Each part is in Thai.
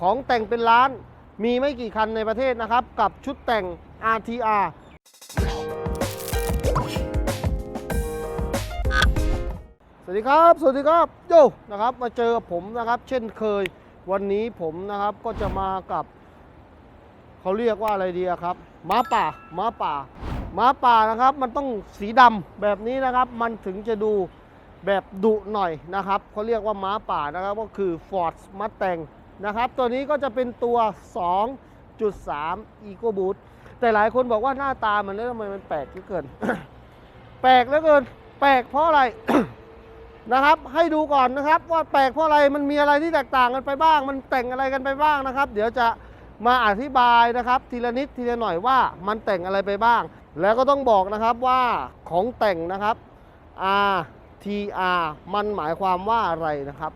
ของแต่งเป็นล้าน มีไม่กี่คันในประเทศนะครับ กับชุดแต่ง RTR สวัสดีครับ สวัสดีครับ โยนะครับ มาเจอผมนะครับ เช่นเคย วันนี้ผมนะครับก็จะมากับ เขาเรียกว่าอะไรดีครับม้าป่าม้าป่าม้าป่านะครับ มันต้องสีดำแบบนี้นะครับ มันถึงจะดูแบบดุหน่อยนะครับเขาเรียกว่าม้าป่านะครับ ก็คือ Ford Mustang นะครับ ตัวนี้ก็จะเป็นตัว 2.3 Eco Boost แต่หลายคนบอกว่าหน้าตามันเนี่ยทำไมมันแปลกเหลือเกิน แปลกเหลือเกิน แปลกเพราะอะไรนะครับ ให้ดูก่อนนะครับ ว่าแปลกเพราะอะไรมันมีอะไรที่แตกต่างกันไปบ้าง มันแต่งอะไรกันไปบ้างนะครับ เดี๋ยวจะมาอธิบายนะครับ ทีละนิดทีละหน่อยว่ามันแต่งอะไรไปบ้าง แล้วก็ต้องบอกนะครับว่าของแต่งนะครับ RTR มันหมายความว่าอะไรนะครับ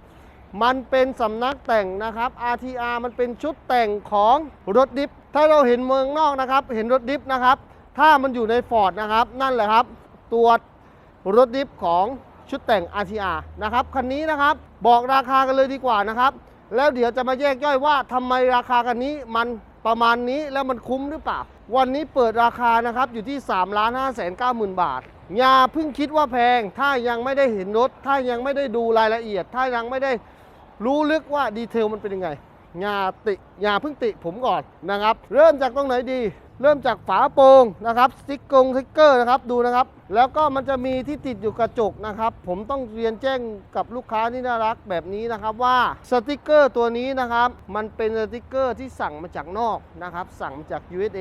มันเป็นสำนักแต่งนะครับ RTR มันเป็นชุดแต่งของรถดิฟ ถ้าเราเห็นเมืองนอกนะครับ เห็นรถดิฟนะครับ ถ้ามันอยู่ในฟอร์ดนะครับ นั่นแหละครับ ตัวรถดิฟของชุดแต่ง RTR นะครับ คันนี้นะครับ บอกราคากันเลยดีกว่านะครับ แล้วเดี๋ยวจะมาแยกย่อยว่าทำไมราคาคันนี้มันประมาณนี้แล้วมันคุ้มหรือเปล่า วันนี้เปิดราคานะครับอยู่ที่3 5 9 0 0 0 0บาทอย่าเพิ่งคิดว่าแพง ถ้ายังไม่ได้เห็นรถ ถ้ายังไม่ได้ดูรายละเอียด ถ้ายังไม่ได้ รู้ลึกว่าดีเทลมันเป็นยังไงอย่าติอย่าพิ่งติผมก่อนนะครับ เริ่มจากตรงไหนดี เริ่มจากฝาโปร่งนะครับสติ๊กกงสติ๊กเกอร์นะครับดูนะครับ แล้วก็มันจะมีที่ติดอยู่กระจกนะครับ ผมต้องเรียนแจ้งกับลูกค้าที่น่ารักแบบนี้นะครับว่าสติ๊กเกอร์ตัวนี้นะครับ มันเป็นสติ๊กเกอร์ที่สั่งมาจากนอกนะครับ สั่งมาจาก USA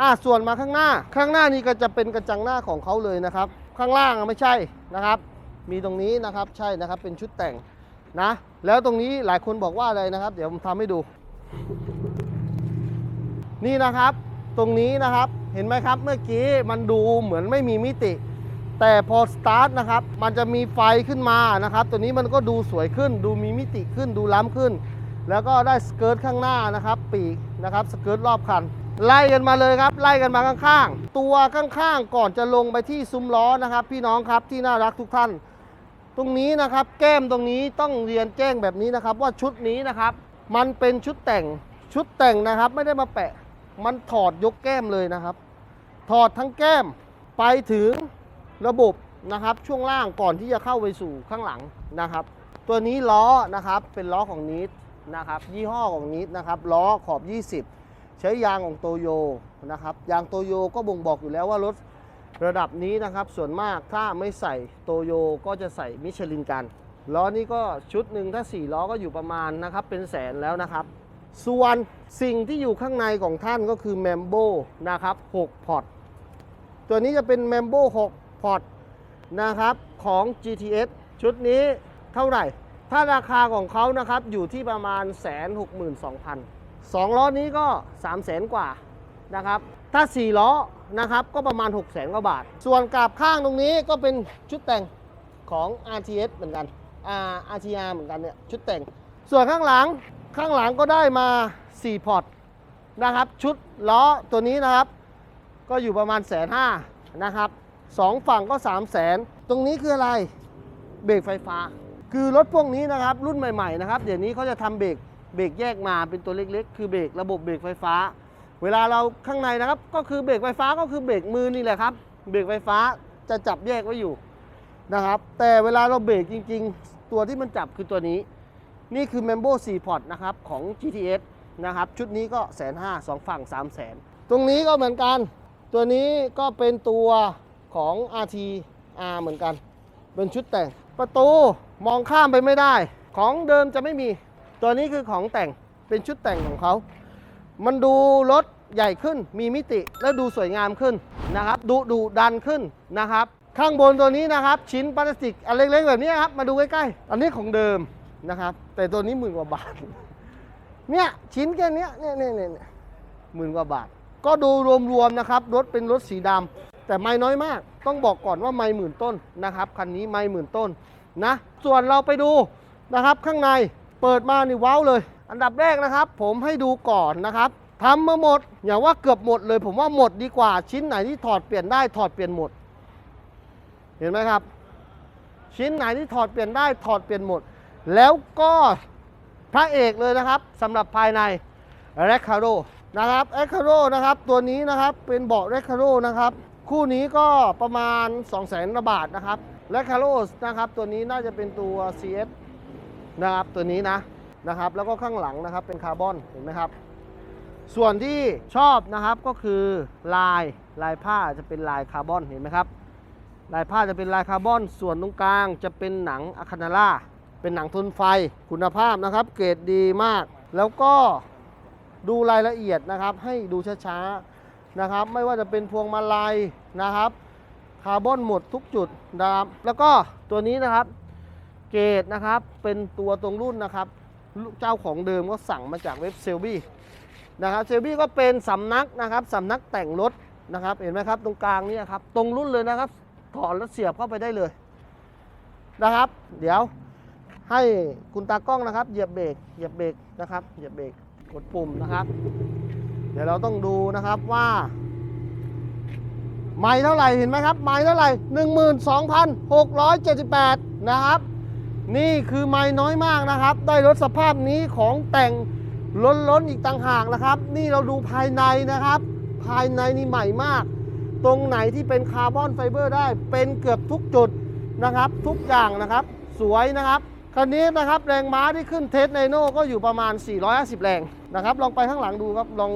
อะส่วนมาข้างหน้า ข้างหน้านี่ก็จะเป็นกระจังหน้าของเขาเลยนะครับ ข้างล่างไม่ใช่นะครับ มีตรงนี้นะครับใช่นะครับเป็นชุดแต่ง นะ แล้วตรงนี้หลายคนบอกว่าอะไรนะครับ เดี๋ยวผมทำให้ดู นี่นะครับ ตรงนี้นะครับ เห็นไหมครับ เมื่อกี้มันดูเหมือนไม่มีมิติ แต่พอสตาร์ทนะครับ มันจะมีไฟขึ้นมานะครับ ตัวนี้มันก็ดูสวยขึ้น ดูมีมิติขึ้น ดูล้ำขึ้น แล้วก็ได้สเกิร์ตข้างหน้านะครับ ปีกนะครับ สเกิร์ตรอบคันไล่กันมาเลยครับ ไล่กันมาข้างๆ ตัวข้างๆ ก่อนจะลงไปที่ซุ้มล้อนะครับ พี่น้องครับที่น่ารักทุกท่าน ตรงนี้นะครับ แก้มตรงนี้ต้องเรียนแจ้งแบบนี้นะครับ ว่าชุดนี้นะครับ มันเป็นชุดแต่งชุดแต่งนะครับ ไม่ได้มาแปะ มันถอดยกแก้มเลยนะครับ ถอดทั้งแก้มไปถึงระบบนะครับ ช่วงล่างก่อนที่จะเข้าไปสู่ข้างหลังนะครับ ตัวนี้ล้อนะครับเป็นล้อของนิดนะครับ ยี่ห้อของนิดนะครับ ล้อขอบ 20 ใช้ยางของโตโยนะครับ ยางโตโยก็บ่งบอกอยู่แล้วว่ารถ ระดับนี้นะครับส่วนมากถ้าไม่ใส่โตโยก็จะใส่มิชลินกันล้อนี้ก็ชุดหนึ่งถ้า 4 ล้อก็อยู่ประมาณนะครับเป็นแสนแล้วนะครับ ส่วนสิ่งที่อยู่ข้างในของท่านก็คือแมมโบนะครับ6พอร์ตตัวนี้จะเป็นแมมโบ6พอร์ตนะครับของ GTS ชุดนี้เท่าไหร่ ถ้าราคาของเขานะครับอยู่ที่ประมาณ162,000 2ล้อนี้ก็3 0 0แสนกว่านะครับ ถ้า 4 ล้อนะครับก็ประมาณ 6 0แสนกว่าบาท ส่วนกราบข้างตรงนี้ก็เป็นชุดแต่งของ RTS เหมือนกันอ RTR เหมือนกันเนี่ยชุดแต่ง ส่วนข้างหลังข้างหลังก็ได้มา 4 พอร์ตนะครับ ชุดล้อตัวนี้นะครับ ก็อยู่ประมาณแสนห้านะครับสองฝั่งก็ 3 0 0แสนตรงนี้คืออะไรเบรกไฟฟ้า คือรถพวกนี้นะครับ รุ่นใหม่ๆนะครับ เดี๋ยวนี้เขาจะทำเบรกเบรกแยกมาเป็นตัวเล็กๆ คือเบรกระบบเบรกไฟฟ้า เวลาเราข้างในนะครับ ก็คือเบรกไฟฟ้าก็คือเบรกมือนี่แหละครับ เบรกไฟฟ้าจะจับแยกไว้อยู่นะครับ แต่เวลาเราเบรกจริง ๆ ตัวที่มันจับคือตัวนี้ นี่คือ m e m b o 4 port นะครับของ GTS นะครับ ชุดนี้ก็แสนห้าสองฝั่ง3 0 0แสนตรงนี้ก็เหมือนกัน ตัวนี้ก็เป็นตัวของ RTR เหมือนกัน เป็นชุดแต่งประตูมองข้ามไปไม่ได้ ของเดิมจะไม่มี ตัวนี้คือของแต่งเป็นชุดแต่งของเขา มันดูรถใหญ่ขึ้น มีมิติและดูสวยงามขึ้นนะครับ ดูดูดันขึ้นนะครับ ข้างบนตัวนี้นะครับ ชิ้นพลาสติกอันเล็กๆแบบนี้ครับมาดูใกล้ๆ อันนี้ของเดิมนะครับ แต่ตัวนี้หมื่นกว่าบาท เนี่ยชิ้นแค่นี้เนี่ยเนี่ยเนี่ยหมื่นกว่าบาท ก็ดูรวมๆนะครับรถเป็นรถสีดำแต่ไม่น้อยมาก ต้องบอกก่อนว่าไม่หมื่นต้นนะครับคันนี้ไม่หมื่นต้นนะ ส่วนเราไปดูนะครับ ข้างในเปิดมานี่ว้าวเลย อันดับแรกนะครับ ผมให้ดูก่อนนะครับทำมาหมด อย่าว่าเกือบหมดเลย ผมว่าหมดดีกว่าชิ้นไหนที่ถอดเปลี่ยนได้ถอดเปลี่ยนหมด เห็นไหมครับ ชิ้นไหนที่ถอดเปลี่ยนได้ถอดเปลี่ยนหมด แล้วก็พระเอกเลยนะครับสำหรับภายใน r e c a r o นะครับ r e c a r o นะครับตัวนี้นะครับเป็นเบาะ r e c a r o นะครับคู่นี้ก็ประมาณ 2 0 0 0 0 0บาทนะครับ r e c a r o นะครับตัวนี้น่าจะเป็นตัว CS นะครับตัวนี้นะ นะครับแล้วก็ข้างหลังนะครับเป็นคาร์บอนเห็นไหมครับ ส่วนที่ชอบนะครับก็คือลายลายผ้าจะเป็นลายคาร์บอนเห็นไหมครับลายผ้าจะเป็นลายคาร์บอน ส่วนตรงกลางจะเป็นหนังอะคานาล่าเป็นหนังทนไฟคุณภาพนะครับ เกรดดีมาก แล้วก็ดูรายละเอียดนะครับ ให้ดูช้าๆนะครับ ไม่ว่าจะเป็นพวงมาลัยนะครับคาร์บอนหมดทุกจุดนะครับ แล้วก็ตัวนี้นะครับ เกรดนะครับเป็นตัวตรงรุ่นนะครับ เจ้าของเดิมก็สั่งมาจากเว็บเซลบี้นะครับเซลบี้ก็เป็นสำนักนะครับสำนักแต่งรถนะครับ เห็นไหมครับตรงกลางนี่ครับตรงรุ่นเลยนะครับ ถอดแล้วเสียบเข้าไปได้เลยนะครับ เดี๋ยวให้คุณตากล้องนะครับ เหยียบเบรกเหยียบเบรกนะครับเหยียบเบรกกดปุ่มนะครับ เดี๋ยวเราต้องดูนะครับว่า ไม้เท่าไหร่เห็นไหมครับไม้เท่าไหร่12,678นะครับ นี่คือไม้น้อยมากนะครับ ได้รถสภาพนี้ของแต่งล้นล้นๆอีกต่างหากนะครับ นี่เราดูภายในนะครับ ภายในนี่ใหม่มาก ตรงไหนที่เป็นคาร์บอนไฟเบอร์ได้เป็นเกือบทุกจุดนะครับ ทุกอย่างนะครับ สวยนะครับคันนี้นะครับแรงม้าที่ขึ้นเทสไนโน่ก็อยู่ประมาณ 450 แรงนะครับ ลองไปข้างหลังดูครับ ลอง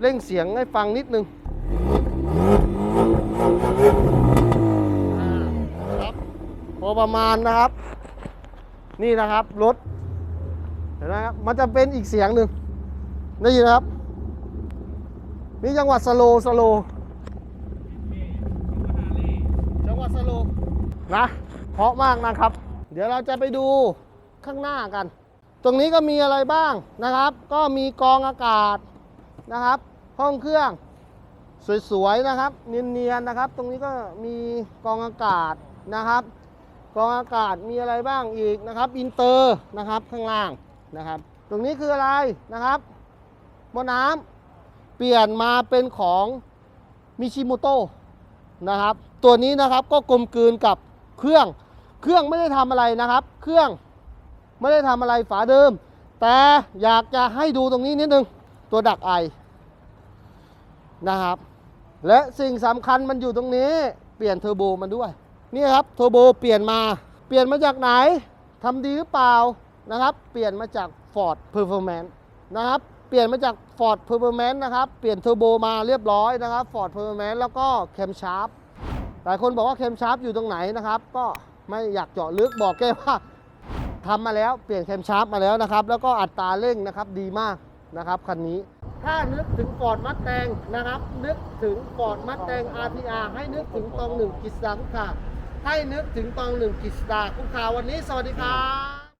เร่งเสียงให้ฟังนิดนึงครับพอประมาณนะครับ นี่นะครับรถเห็นไหมครับมันจะเป็นอีกเสียงหนึ่งได้ยินไหมครับนี่จังหวัดสโลสโลจังหวัดสโลนะเพราะมากนะครับ เดี๋ยวเราจะไปดูข้างหน้ากัน ตรงนี้ก็มีอะไรบ้างนะครับ ก็มีกองอากาศนะครับ ห้องเครื่องสวยๆนะครับ เนียนๆนะครับ ตรงนี้ก็มีกองอากาศนะครับ กองอากาศมีอะไรบ้างอีกนะครับอินเตอร์นะครับข้างล่างนะครับ ตรงนี้คืออะไรนะครับหม้อน้ำเปลี่ยนมาเป็นของมิชิโมโตนะครับ ตัวนี้นะครับก็กลมกลืนกับเครื่อง เครื่องไม่ได้ทำอะไรนะครับ เครื่องไม่ได้ทำอะไรฝาเดิม แต่อยากจะให้ดูตรงนี้นิดนึงตัวดักไอนะครับ และสิ่งสำคัญมันอยู่ตรงนี้ เปลี่ยนเทอร์โบมันด้วย นี่ครับเทอร์โบเปลี่ยนมา เปลี่ยนมาจากไหนทำดีหรือเปล่านะครับ เปลี่ยนมาจาก Ford Performance นะครับเปลี่ยนมาจาก Ford Performance นะครับ เปลี่ยนเทอร์โบมาเรียบร้อยนะครับ Ford Performance แล้วก็แคมชาร์ปหลายคนบอกว่าแคมชาร์ปอยู่ตรงไหนนะครับ ก็ไม่อยากเจาะลึกบอกแค่ว่าทำมาแล้วเปลี่ยนแคมชาร์ปมาแล้วนะครับ แล้วก็อัตราเร่งนะครับดีมากนะครับคันนี้ ถ้านึกถึง Ford Mustang นะครับ นึกถึง Ford Mustang RTR ให้นึกถึงตองหนึ่งกิสดาคุกคา ให้นึกถึงตองหนึ่งกิจสดาคุกคาวันนี้ สวัสดีครับ